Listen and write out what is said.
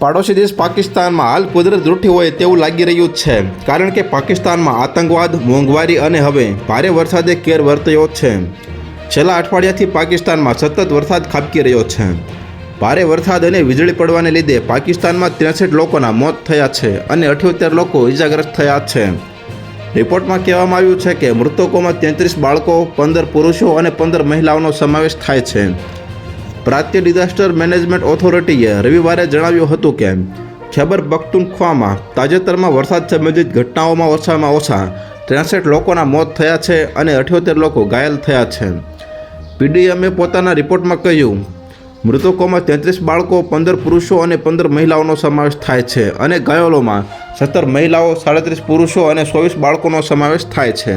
પાડોશી દેશ પાકિસ્તાનમાં હાલ કુદરત રૂઠી હોય તેવું લાગી રહ્યું છે. કારણ કે પાકિસ્તાનમાં આતંકવાદ, મોંઘવારી અને હવે ભારે વરસાદે કેર વર્ત્યો છે. છેલ્લા અઠવાડિયાથી પાકિસ્તાનમાં સતત વરસાદ ખાબકી રહ્યો છે. ભારે વરસાદ અને વીજળી પડવાને લીધે પાકિસ્તાનમાં ત્રેસઠ લોકોના મોત થયા છે અને અઠ્યોતેર લોકો ઇજાગ્રસ્ત થયા છે. રિપોર્ટમાં કહેવામાં આવ્યું છે કે મૃતકોમાં તેત્રીસ બાળકો, પંદર પુરુષો અને પંદર મહિલાઓનો સમાવેશ થાય છે. પ્રાંતીય ડિઝાસ્ટર મેનેજમેન્ટ ઓથોરિટીએ રવિવારે જણાવ્યું હતું કે ખેબર પખ્તુનખ્વામાં તાજેતરમાં વરસાદ સંબંધિત ઘટનાઓમાં ઓછામાં ઓછા ત્રેસઠ લોકોના મોત થયા છે અને અઠ્યોતેર લોકો ઘાયલ થયા છે. પીડીએમએ પોતાના રિપોર્ટમાં કહ્યું, મૃતકોમાં તેત્રીસ બાળકો, પંદર પુરુષો અને પંદર મહિલાઓનો સમાવેશ થાય છે અને ઘાયલોમાં સત્તર મહિલાઓ, સાડત્રીસ પુરુષો અને ચોવીસ બાળકોનો સમાવેશ થાય છે.